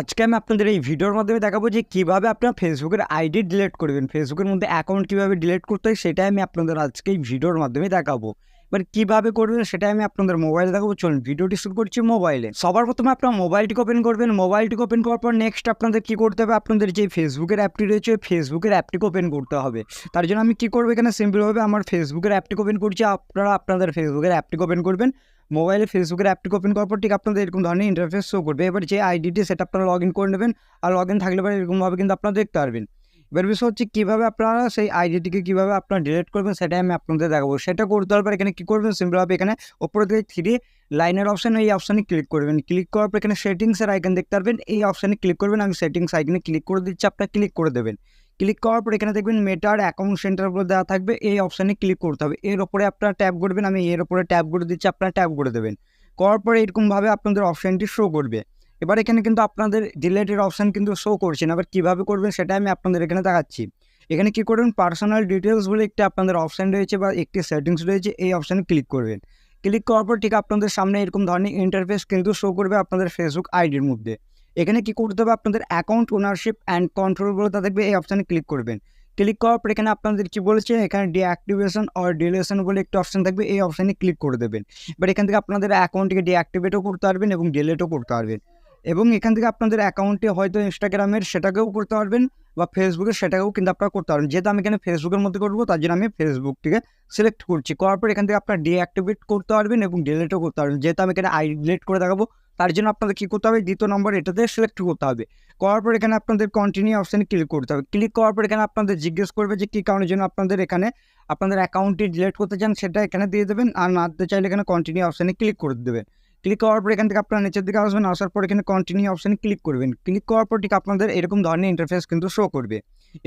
আজকে আমি আপনাদের এই ভিডিওর মাধ্যমে দেখাবো যে কীভাবে আপনার ফেসবুকের আইডি ডিলিট করবেন ফেসবুকের মধ্যে অ্যাকাউন্ট কীভাবে ডিলিট করতে হয় সেটাই আমি আপনাদের আজকে এই ভিডিওর মাধ্যমে দেখাবো। এবার কীভাবে করবেন সেটাই আমি আপনাদের মোবাইলে দেখাবো। চলুন, ভিডিওটি শুরু করছি মোবাইলে সবার প্রথমে আপনার মোবাইলটিকে ওপেন করবেন। মোবাইলটিকে ওপেন করার পর নেক্সট আপনাদের কী করতে হবে? আপনাদের যে ফেসবুকের অ্যাপটি রয়েছে, ওই ফেসবুকের অ্যাপটিকে ওপেন করতে হবে। তার জন্য আমি কী করব এখানে? সিম্পলভাবে আমার ফেসবুকের অ্যাপটিকে ওপেন করছি। আপনারা আপনাদের ফেসবুকের অ্যাপটিকে ওপেন করবেন। মোবাইলে ফেসবুকের অ্যাপটিকে ওপেন করার পর ঠিক আপনাদের এরকম ধরনের ইন্টারফেস শো করবে। এবার যে আইডিটি সেটা আপনারা লগ ইন করে নেবেন আর লগ ইন থাকলে পরে এরকমভাবে কিন্তু আপনারা দেখতে পারবেন। এবার বিষয় হচ্ছে কীভাবে আপনারা সেই আইডিটিকে কীভাবে আপনারা ডিলিট করবেন সেটাই আমি আপনাদের দেখাবো। সেটা করতে পর এখানে কী করবেন? সিম্পলভাবে এখানে ওপরে থেকে থ্রি লাইনের অপশান এই অপশানে ক্লিক করবেন। ক্লিক করার পর এখানে সেটিংসের আইকন দেখতে পারবেন। এই অপশানে ক্লিক করবেন। আমি সেটিংস আইকনে ক্লিক করে দিচ্ছি। আপনারা ক্লিক করে দেবেন। ক্লিক করার পর এখানে দেখবেন মেটার অ্যাকাউন্ট সেন্টার উপর দেওয়া থাকবে। এই অপশানে ক্লিক করতে হবে। এর ওপরে আপনারা ট্যাপ করবেন। আমি এর ওপরে ট্যাপ করে দিচ্ছি। আপনারা ট্যাপ করে দেবেন। করার পরে এরকমভাবে আপনাদের অপশানটি শো করবে। এবার এখানে কিন্তু আপনাদের ডিলেটের অপশান কিন্তু শো করছে না। এবার কীভাবে করবেন সেটা আমি আপনাদের এখানে দেখাচ্ছি। এখানে কী করবেন? পার্সোনাল ডিটেলস বলে একটি আপনাদের অপশান রয়েছে বা একটি সেটিংস রয়েছে। এই অপশানে ক্লিক করবেন। ক্লিক করার পর ঠিক আপনাদের সামনে এরকম ধরনের ইন্টারফেস কিন্তু শো করবে আপনাদের ফেসবুক আইডির মধ্যে। এখানে কি করতে হবে? আপনাদের অ্যাকাউন্ট ওনারশিপ অ্যান্ড কন্ট্রোল বলে তা দেখবে এই অপশানে ক্লিক করবেন। ক্লিক করার পর এখানে আপনাদের কি বলেছে? এখানে ডিঅ্যাক্টিভেশন অর ডিলেশন বলে একটি অপশান থাকবে, এই অপশানে ক্লিক করে দেবেন। এবার এখান থেকে আপনাদের অ্যাকাউন্টকে ডিঅ্যাক্টিভেটও করতে পারবেন এবং ডিলেটও করতে পারবেন। এবং এখান থেকে আপনাদের অ্যাকাউন্টে হয়তো ইনস্টাগ্রামের সেটাকেও করতে পারবেন বা ফেসবুকের সেটাকেও কিন্তু আপনারা করতে পারবেন। যেহেতু আমি এখানে ফেসবুকের মধ্যে করব, তার জন্য আমি ফেসবুকটিকে সিলেক্ট করছি। করার পর এখান থেকে আপনারা ডিঅ্যাক্টিভেট করতে পারবেন এবং ডিলেটও করতে পারবেন। যেহেতু আমি এখানে আই ডিলেট করে দেখাবো তার জন্য আপনাদের কী করতে হবে? দ্বিতীয় নম্বর এটাতে সিলেক্ট করতে হবে। করার পর এখানে আপনাদের কন্টিনিউ অপশানে ক্লিক করতে হবে। ক্লিক করার পর এখানে আপনাদের জিজ্ঞেস করবে যে কী কারণের জন্য আপনাদের এখানে, আপনাদের অ্যাকাউন্টটি ডিলেট করতে চান সেটা এখানে দিয়ে দেবেন। আর না দিতে চাইলে এখানে কন্টিনিউ অপশানে ক্লিক করে দেবেন। ক্লিক করার পর এখান থেকে আপনারা নিচের দিকে আসবেন, আসার পর এখানে কন্টিনিউ অপশানে ক্লিক করবেন। ক্লিক করার পর ঠিক আপনাদের এরকম ধরনের ইন্টারফেস কিন্তু শো করবে।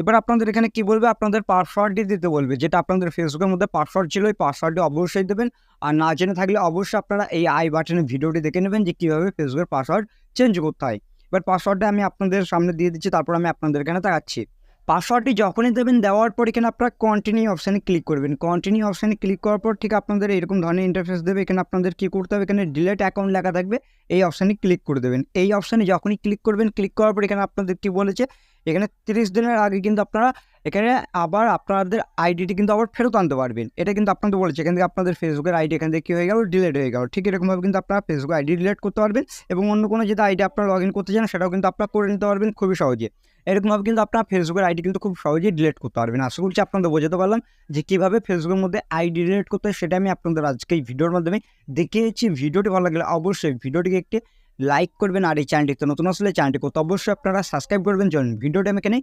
এবার আপনাদের এখানে কি বলবে? আপনাদের পাসওয়ার্ডটি দিতে বলবে, যেটা আপনাদের ফেসবুকের মধ্যে পাসওয়ার্ড ছিল, ওই পাসওয়ার্ডটি অবশ্যই দেবেন। আর না জেনে থাকলে অবশ্যই আপনারা এই আই বাটনের ভিডিওটি দেখে নেবেন, যে কীভাবে ফেসবুকের পাসওয়ার্ড চেঞ্জ করতে হয়। এবার পাসওয়ার্ডটা আমি আপনাদের সামনে দিয়ে দিচ্ছি, তারপর আমি আপনাদের এখানে দেখাচ্ছি পাসওয়ার্ডটি যখনই দেবেন, দেওয়ার পর এখানে আপনারা কন্টিনিউ অপশানে ক্লিক করবেন। কন্টিনিউ অপশানে ক্লিক করার পর ঠিক আপনাদের এরকম ধরনের ইন্টারফেস দেবে। এখানে আপনাদের কী করতে হবে? এখানে ডিলেট অ্যাকাউন্ট লেখা থাকবে। এই অপশানে ক্লিক করে দেবেন। এই অপশানে যখনই ক্লিক করবেন ক্লিক করার পর এখানে আপনাদের কী বলেছে? এখানে তিরিশ দিনের আগে কিন্তু আপনারা এখানে আবার আপনাদের আইডিটি কিন্তু আবার ফেরত আনতে পারবেন। এটা কিন্তু আপনাদের বলেছে। এখান থেকে আপনাদের ফেসবুকের আইডি এখান থেকে কী হয়ে গেল? ডিলেট হয়ে গেল। ঠিক এরকমভাবে কিন্তু আপনারা ফেসবুক আইডি ডিলেট করতে পারবেন এবং অন্য কোনো যেটা আইডি আপনারা লগ ইন করতে চান, সেটাও কিন্তু আপনারা করে নিতে পারবেন খুবই সহজে। এরকমভাবে কিন্তু আপনার ফেসবুকের আইডি কিন্তু খুব সহজেই ডিলেট করতে পারবেন। আশা করছি আপনাদের বোঝাতে পারলাম যে কীভাবে ফেসবুকের মধ্যে আইডি ডিলেট করতে হয়, সেটা আমি আপনাদের আজকে এই ভিডিওর মাধ্যমে দেখিয়েছি। ভিডিওটি ভালো লাগলে অবশ্যই ভিডিওটিকে একটি লাইক করবেন আর এই চ্যানেলটিতে নতুন আসলে চ্যানেলটি করতে অবশ্যই আপনারা সাবস্ক্রাইব করবেন। চলুন, ভিডিওটি আমি এখানে